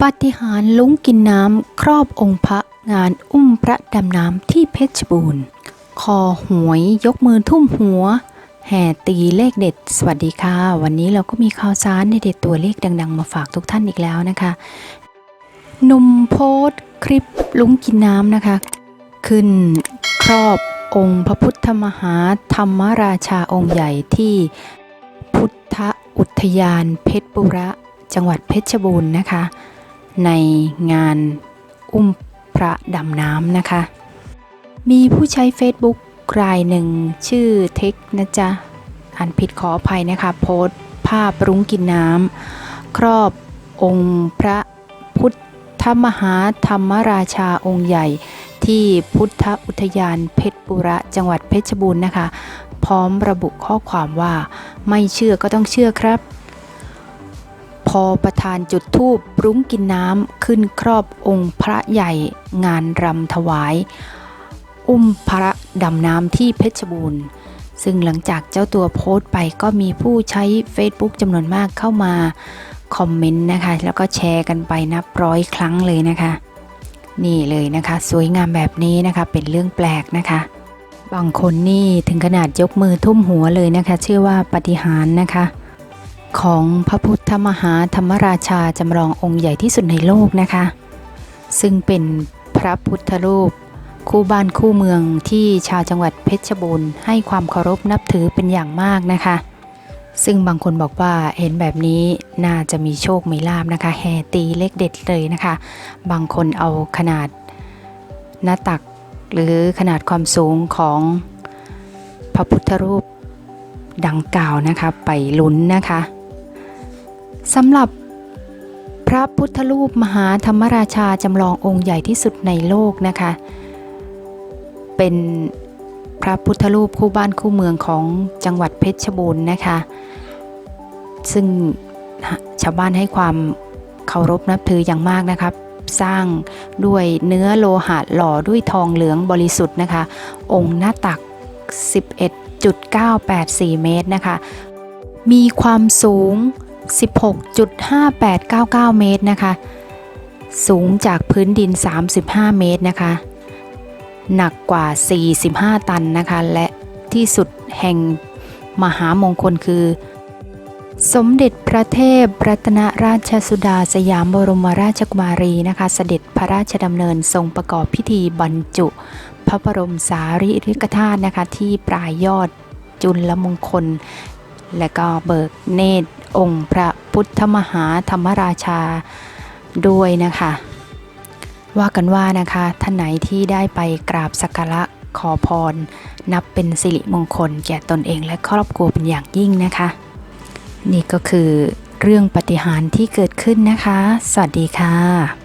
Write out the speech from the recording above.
ปาฏิหาริย์ลุงกินน้ำ ครอบองค์พระงานอุ้มพระดำน้ำที่เพชรบูรณ์ คอหวยยกมือทุ่มหัว แห่ตีเลขเด็ด สวัสดีค่ะ วันนี้เราก็มีข่าวสารในเด็ดตัวเลขดัง ๆ มาฝากทุกท่านอีกแล้วนะคะหนุ่มโพสคลิปลุงกินน้ำนะคะ ขึ้นครอบองค์พระพุทธมหาธรรมราชาองค์ใหญ่ที่พุทธอุทยานเพชรบุระ จังหวัดเพชรบูรณ์นะคะ ในงานอุ้มพระดำน้ำนะคะ มีผู้ใช้ Facebook รายหนึ่งชื่อเทคนะจ๊ะอ่านผิดขออภัยนะคะ โพสต์ภาพรุ้งกินน้ำครอบองค์พระพุทธมหาธรรมราชาองค์ใหญ่ที่พุทธอุทยานเพชรบุระจังหวัดเพชรบูรณ์นะคะ พร้อมระบุข้อความว่า ไม่เชื่อก็ต้องเชื่อครับ อประธานจุดทูปรุ้งกินน้ำขึ้นครอบองค์พระใหญ่งานรำถวาย อุ้มพระดำน้ำที่เพชรบูรณ์ ซึ่งหลังจากเจ้าตัวโพสต์ไปก็มีผู้ใช้ Facebook จำนวนมากเข้ามาคอมเมนต์นะคะ แล้วก็แชร์กันไปนับร้อยครั้งเลยนะคะ นี่เลยนะคะ สวยงามแบบนี้นะคะเป็นเรื่องแปลกนะคะบางคนนี่ถึงขนาดยกมือทุ่มหัวเลยนะคะ เชื่อว่าปฏิหารนะคะ ของพระพุทธมหาธรรมราชาจำลององค์ใหญ่ที่สุดในโลกนะคะ ซึ่งเป็นพระพุทธรูป คู่บ้านคู่เมืองที่ชาวจังหวัดเพชรบูรณ์ให้ความเคารพนับถือเป็นอย่างมากนะคะ ซึ่งบางคนบอกว่าเห็นแบบนี้น่าจะมีโชคมีลาบนะคะแห่ตีเลขเด็ดเลยนะคะ บางคนเอาขนาดหน้าตักหรือขนาดความสูงของพระพุทธรูปดังกล่าวนะคะไปลุ้นนะคะ สำหรับพระพุทธรูปมหาธรรมราชาจำลององค์ใหญ่ที่สุดในโลกนะคะ เป็นพระพุทธรูปคู่บ้านคู่เมืองของจังหวัดเพชรบูรณ์นะคะ ซึ่งชาวบ้านให้ความเคารพนับถืออย่างมากนะครับ สร้างด้วยเนื้อโลหะหล่อด้วยทองเหลืองบริสุทธิ์นะคะ องค์หน้าตัก 11.984 เมตรนะคะ มีความสูง 16.5899 เมตรนะคะ สูงจากพื้นดิน 35 เมตรนะคะ หนักกว่า 45 ตันนะคะ และที่สุดแห่งมหามงคลคือ สมเด็จพระเทพรัตนราชสุดาสยามบรมราชกุมารีนะคะ เสด็จพระราชดำเนินทรงประกอบพิธีบรรจุ พระบรมสารีริกธาตุนะคะ ที่ปลายยอดจุลมงคล และก็เบิกเนตรองค์พระพุทธมหาธรรมราชาด้วยนะคะ ว่ากันว่านะคะท่านไหนที่ได้ไปกราบสักการะขอพร นับเป็นสิริมงคลแก่ตนเองและครอบครัวเป็นอย่างยิ่งนะคะ นี่ก็คือเรื่องปฏิหารที่เกิดขึ้นนะคะ สวัสดีค่ะ